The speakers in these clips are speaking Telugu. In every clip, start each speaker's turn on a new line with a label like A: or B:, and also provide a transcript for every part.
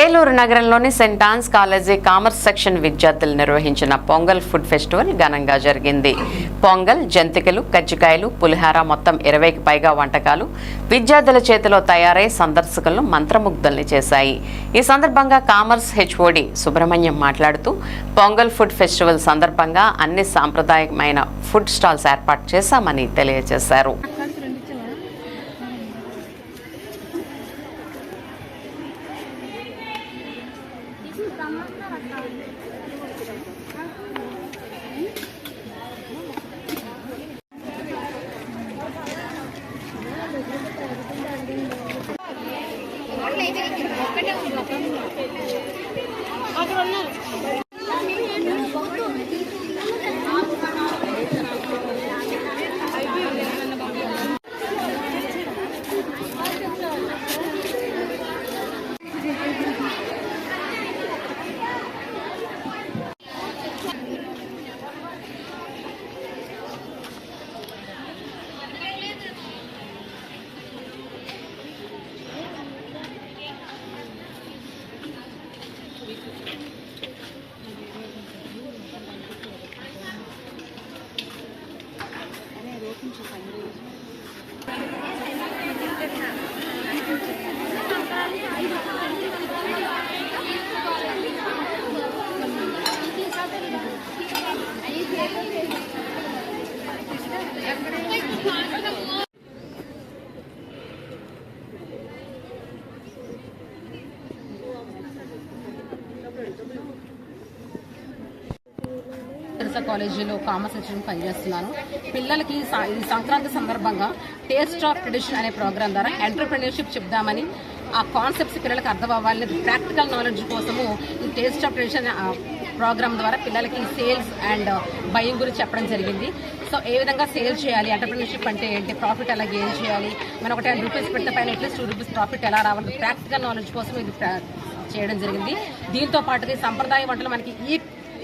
A: ఏలూరు నగరంలోని saint Ann's college commerce section విద్యార్థులు నిర్వహించిన పొంగల్ ఫుడ్ ఫెస్టివల్ ఘనంగా జరిగింది. పొంగల్ జంతికలు కజ్జికాయలు పులిహార మొత్తం ఇరవైకి పైగా వంటకాలు విద్యార్థుల చేతిలో తయారై సందర్శకులను మంత్రముగ్ధుల్ని చేశాయి. ఈ సందర్భంగా కామర్స్ హెచ్ఓడి సుబ్రహ్మణ్యం మాట్లాడుతూ పొంగల్ ఫుడ్ ఫెస్టివల్ సందర్భంగా అన్ని సాంప్రదాయకమైన ఫుడ్ స్టాల్స్ ఏర్పాటు చేశామని తెలియజేశారు.
B: అక్కడ ఉన్నారు 你吃饭你 తెరసా కాలేజీలో కామర్స్ సెక్షన్ పనిచేస్తున్నాను పిల్లలకి ఈ సంక్రాంతి సందర్భంగా టేస్ట్ ఆఫ్ ట్రెడిషన్ అనే ప్రోగ్రాం ద్వారా ఎంటర్ప్రినర్షిప్ చెప్దామని ఆ కాన్సెప్ట్స్ పిల్లలకు అర్థం అవ్వాలని ప్రాక్టికల్ నాలెడ్జ్ కోసము ఈ టేస్ట్ ఆఫ్ ట్రెడిషన్ ప్రోగ్రామ్ ద్వారా పిల్లలకి సేల్స్ అండ్ భయం గురించి చెప్పడం జరిగింది. సో ఏ విధంగా సేల్ చేయాలి ఎంటర్ప్రినర్షిప్ అంటే ఏంటి ప్రాఫిట్ ఎలా గెయిన్ చేయాలి మనం ఒక టెన్ రూపీస్ పెడితే పైన ఎట్లీస్ట్ టూ రూపీస్ ప్రాఫిట్ ఎలా రావాలి ప్రాక్టికల్ నాలెడ్జ్ కోసం ఇది చేయడం జరిగింది. దీంతో పాటుగా సంప్రదాయ వంటలు మనకి ఈ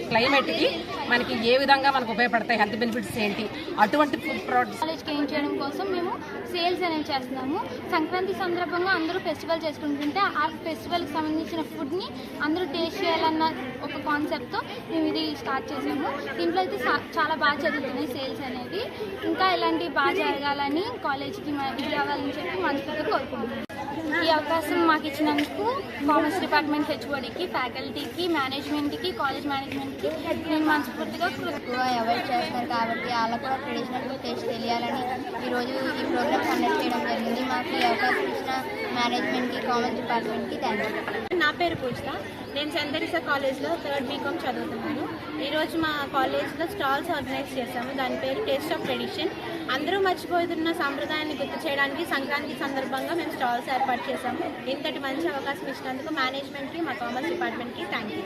B: క్లైమేట్కి మనకి ఏ విధంగా మనకు ఉపయోగపడతాయి హెల్త్ బెనిఫిట్స్ ఏంటి అటువంటి ఫుడ్ ప్రోడక్ట్స్
C: నాలెడ్జ్ చేయడం కోసం మేము సేల్స్ అనేవి చేస్తున్నాము. సంక్రాంతి సందర్భంగా అందరూ ఫెస్టివల్ చేసుకుంటుంటే ఆ ఫెస్టివల్కి సంబంధించిన ఫుడ్ని అందరూ టేస్ట్ చేయాలన్న ఒక కాన్సెప్ట్తో మేము ఇది స్టార్ట్ చేసాము. దీంట్లో అయితే చాలా బాగా జరుగుతున్నాయి సేల్స్ అనేది. ఇంకా ఇలాంటివి బాగా జరగాలని కాలేజ్కి మ- ఇది చెప్పి మనస్ఫూర్తిగా కోరుకుంటున్నాం. ఈ అవకాశం మాకు ఇచ్చినందుకు కామర్స్ డిపార్ట్మెంట్ హెచ్ఓడికి ఫ్యాకల్టీకి మేనేజ్మెంట్కి కాలేజ్ మేనేజ్మెంట్కి నేను మనస్ఫూర్తిగా
D: ఎక్కువ అవాయిడ్ చేస్తారు కాబట్టి వాళ్ళకు కూడా ట్రెడిషనల్ టేస్ట్ తెలియాలని ఈరోజు ఈ ప్రోగ్రామ్ కండక్ట్ చేయడం ఉంది మాకు ఈ అవకాశం ఇచ్చిన మేనేజ్మెంట్కి కామర్స్ డిపార్ట్మెంట్కి థ్యాంక్
E: నా పేరు పూజిత నేను సెంతరిస కాలేజ్లో థర్డ్ బీకామ్ చదువుతున్నాను. ఈరోజు మా కాలేజ్లో స్టాల్స్ ఆర్గనైజ్ చేశాము. దాని పేరు టేస్ట్ ఆఫ్ ట్రెడిషన్. అందరూ మర్చిపోతున్న సాంప్రదాయాన్ని గుర్తు చేయడానికి సంక్రాంతి సందర్భంగా మేము స్టాల్స్ ఏర్పాటు చేశాము. ఇంతటి మంచి అవకాశం ఇచ్చినందుకు మేనేజ్మెంట్కి మా కామర్స్ డిపార్ట్మెంట్కి థ్యాంక్ యూ